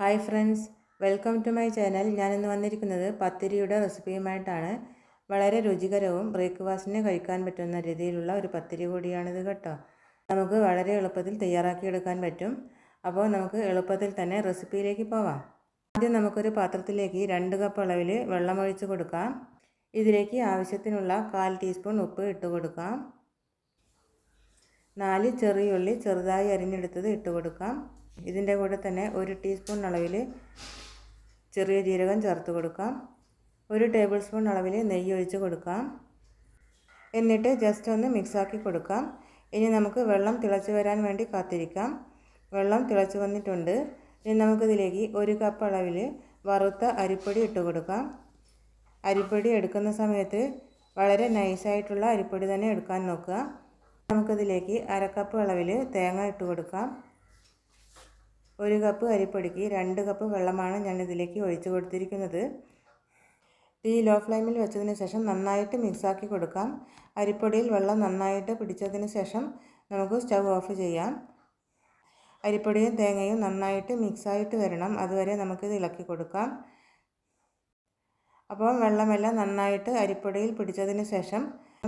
Hi friends welcome to my channel. ഞാനിന്ന് വന്നിരിക്കുന്നത് പത്തിരിയുടെ റെസിപ്പിയുമായിട്ടാണ്. വളരെ രുചികരവും ബ്രേക്ക്ഫാസ്റ്റിന് കഴിക്കാൻ പറ്റുന്ന രീതിയിലുള്ള ഒരു പത്തിരി കൂടിയാണിത് കേട്ടോ. നമുക്ക് വളരെ എളുപ്പത്തിൽ തയ്യാറാക്കിയെടുക്കാൻ പറ്റും. അപ്പോൾ നമുക്ക് എളുപ്പത്തിൽ തന്നെ റെസിപ്പിയിലേക്ക് പോവാം. ആദ്യം നമുക്കൊരു പാത്രത്തിലേക്ക് രണ്ട് കപ്പ് അളവിൽ വെള്ളമൊഴിച്ച് കൊടുക്കാം. ഇതിലേക്ക് ആവശ്യത്തിനുള്ള കാൽ ടീസ്പൂൺ ഉപ്പ് ഇട്ട് കൊടുക്കാം. നാല് ചെറിയുള്ളി ചെറുതായി അരിഞ്ഞെടുത്തത് ഇട്ട് കൊടുക്കാം. ഇതിന്റെ കൂടെ തന്നെ ഒരു ടീസ്പൂൺ അളവിൽ ചെറിയ ജീരകം ചേർത്ത് കൊടുക്കാം. ഒരു ടേബിൾ സ്പൂൺ അളവിൽ നെയ്യ് ഒഴിച്ച് കൊടുക്കാം. എന്നിട്ട് ജസ്റ്റ് ഒന്ന് മിക്സാക്കി കൊടുക്കാം. ഇനി നമുക്ക് വെള്ളം തിളച്ചു വരാൻ വേണ്ടി കാത്തിരിക്കാം. വെള്ളം തിളച്ചു വന്നിട്ടുണ്ട്. ഇനി നമുക്കിതിലേക്ക് ഒരു കപ്പ് അളവിൽ വറുത്ത അരിപ്പൊടി ഇട്ട് കൊടുക്കാം. അരിപ്പൊടി എടുക്കുന്ന സമയത്ത് വളരെ നൈസായിട്ടുള്ള അരിപ്പൊടി തന്നെ എടുക്കാൻ നോക്കുക. നമുക്കിതിലേക്ക് അരക്കപ്പ് അളവിൽ തേങ്ങ ഇട്ട് കൊടുക്കാം. ഒരു കപ്പ് അരിപ്പൊടിക്ക് രണ്ട് കപ്പ് വെള്ളമാണ് ഞാൻ ഇതിലേക്ക് ഒഴിച്ചു കൊടുത്തിരിക്കുന്നത്. തീ ലോ ഫ്ലെയിമിൽ വെച്ചതിന് ശേഷം നന്നായിട്ട് മിക്സാക്കി കൊടുക്കാം. അരിപ്പൊടിയിൽ വെള്ളം നന്നായിട്ട് പിടിച്ചതിന് ശേഷം നമുക്ക് സ്റ്റവ് ഓഫ് ചെയ്യാം. അരിപ്പൊടിയും തേങ്ങയും നന്നായിട്ട് മിക്സായിട്ട് വരണം. അതുവരെ നമുക്കിത് ഇളക്കി കൊടുക്കാം. അപ്പോൾ വെള്ളമെല്ലാം നന്നായിട്ട് അരിപ്പൊടിയിൽ പിടിച്ചതിന് ശേഷം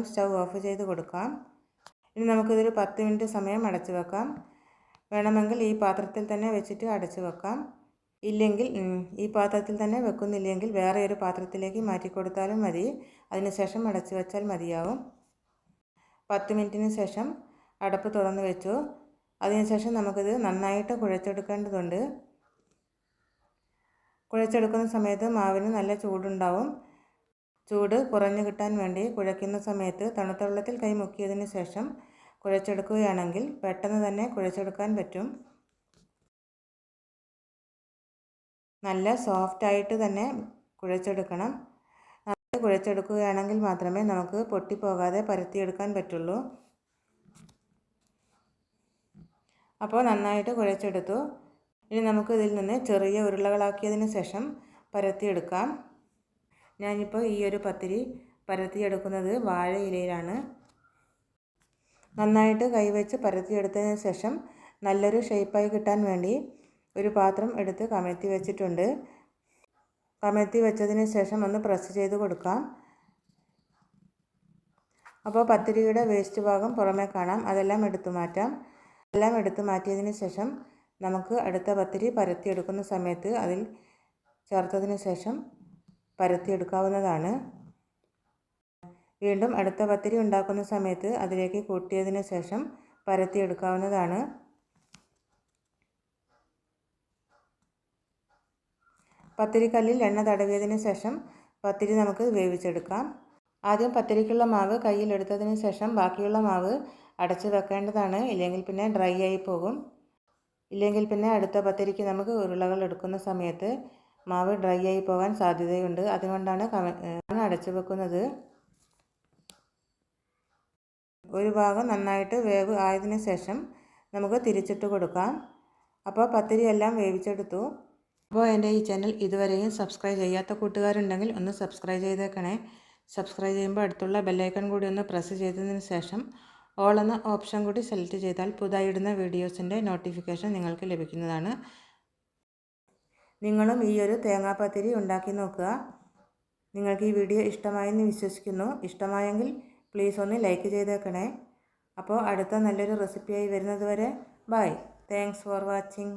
സ്റ്റവ് ഓഫ് ചെയ്ത് കൊടുക്കാം. ഇനി നമുക്കിതൊരു പത്ത് മിനിറ്റ് സമയം അടച്ചു വെക്കാം. വേണമെങ്കിൽ ഈ പാത്രത്തിൽ തന്നെ വെച്ചിട്ട് അടച്ചു വെക്കാം. ഇല്ലെങ്കിൽ ഈ പാത്രത്തിൽ തന്നെ വെക്കുന്നില്ലെങ്കിൽ വേറെ ഒരു പാത്രത്തിലേക്ക് മാറ്റി കൊടുത്താലും മതി. അതിനുശേഷം അടച്ചു വെച്ചാൽ മതിയാവും. പത്ത് മിനിറ്റിന് ശേഷം അടപ്പ് തുറന്ന് വെച്ചു. അതിനുശേഷം നമുക്കിത് നന്നായിട്ട് കുഴച്ചെടുക്കേണ്ടതുണ്ട്. കുഴച്ചെടുക്കുന്ന സമയത്ത് മാവിന് നല്ല ചൂടുണ്ടാവും. ചൂട് കുറഞ്ഞു കിട്ടാൻ വേണ്ടി കുഴയ്ക്കുന്ന സമയത്ത് തണുത്ത വെള്ളത്തിൽ കൈ മുക്കിയതിന് ശേഷം കുഴച്ചെടുക്കുകയാണെങ്കിൽ പെട്ടെന്ന് തന്നെ കുഴച്ചെടുക്കാൻ പറ്റും. നല്ല സോഫ്റ്റായിട്ട് തന്നെ കുഴച്ചെടുക്കണം. നല്ല കുഴച്ചെടുക്കുകയാണെങ്കിൽ മാത്രമേ നമുക്ക് പൊട്ടിപ്പോകാതെ പരത്തിയെടുക്കാൻ പറ്റുള്ളൂ. അപ്പോൾ നന്നായിട്ട് കുഴച്ചെടുത്തു. ഇനി നമുക്ക് ഇതിൽ നിന്ന് ചെറിയ ഉരുളകളാക്കിയതിന് ശേഷം പരത്തിയെടുക്കാം. ഞാനിപ്പോൾ ഈ ഒരു പത്തിരി പരത്തിയെടുക്കുന്നത് വാഴയിലയിലാണ്. നന്നായിട്ട് കൈവച്ച് പരത്തിയെടുത്തതിന് ശേഷം നല്ലൊരു ഷേപ്പായി കിട്ടാൻ വേണ്ടി ഒരു പാത്രം എടുത്ത് കമഴ്ത്തി വെച്ചിട്ടുണ്ട്. കമഴ്ത്തി വെച്ചതിന് ശേഷം ഒന്ന് പ്രസ് ചെയ്ത് കൊടുക്കാം. അപ്പോൾ പത്തിരിയുടെ വേസ്റ്റ് ഭാഗം പുറമേ കാണാം. അതെല്ലാം എടുത്തു മാറ്റാം. എല്ലാം എടുത്തു മാറ്റിയതിന് ശേഷം നമുക്ക് അടുത്ത പത്തിരി പരത്തിയെടുക്കുന്ന സമയത്ത് അതിൽ ചേർത്തതിന് ശേഷം പരത്തിയെടുക്കാവുന്നതാണ്. വീണ്ടും അടുത്ത പത്തിരി ഉണ്ടാക്കുന്ന സമയത്ത് അതിലേക്ക് കൂട്ടിയതിന് ശേഷം പരത്തിയെടുക്കാവുന്നതാണ്. പത്തിരിക്കല്ലിൽ എണ്ണ തടവിയതിന് ശേഷം പത്തിരി നമുക്ക് വേവിച്ചെടുക്കാം. ആദ്യം പത്തിരിക്കുള്ള മാവ് കയ്യിലെടുത്തതിന് ശേഷം ബാക്കിയുള്ള മാവ് അടച്ചു വെക്കേണ്ടതാണ്. ഇല്ലെങ്കിൽ പിന്നെ ഡ്രൈ ആയി പോകും. ഇല്ലെങ്കിൽ പിന്നെ അടുത്ത പത്തിരിക്ക് നമുക്ക് ഉരുളകൾ എടുക്കുന്ന സമയത്ത് മാവ് ഡ്രൈ ആയി പോകാൻ സാധ്യതയുണ്ട്. അതുകൊണ്ടാണ് അടച്ചു വെക്കുന്നത്. ഒരു ഭാഗം നന്നായിട്ട് വേവ് ആയതിനു ശേഷം നമുക്ക് തിരിച്ചിട്ട് കൊടുക്കാം. അപ്പോൾ പത്തിരി എല്ലാം വേവിച്ചെടുത്തു. അപ്പോൾ എന്റെ ഈ ചാനൽ ഇതുവരെയും സബ്സ്ക്രൈബ് ചെയ്യാത്ത കൂട്ടുകാരുണ്ടെങ്കിൽ ഒന്ന് സബ്സ്ക്രൈബ് ചെയ്തേക്കണേ. സബ്സ്ക്രൈബ് ചെയ്യുമ്പോൾ അടുത്തുള്ള ബെല്ലൈക്കൺ കൂടി ഒന്ന് പ്രസ് ചെയ്തതിന് ശേഷം ഓൾ എന്ന ഓപ്ഷൻ കൂടി സെലക്ട് ചെയ്താൽ പുതുതായി ഇടുന്ന വീഡിയോസിന്റെ നോട്ടിഫിക്കേഷൻ നിങ്ങൾക്ക് ലഭിക്കുന്നതാണ്. നിങ്ങളും ഈ ഒരു തേങ്ങാപ്പത്തിരി ഉണ്ടാക്കി നോക്കുക. നിങ്ങൾക്ക് ഈ വീഡിയോ ഇഷ്ടമായെന്ന് വിശ്വസിക്കുന്നു. ഇഷ്ടമായെങ്കിൽ പ്ലീസ് ഒന്ന് ലൈക്ക് ചെയ്തേക്കണേ. അപ്പോൾ അടുത്ത നല്ലൊരു റെസിപ്പിയായി വരുന്നത് വരെ ബൈ. Thanks for watching.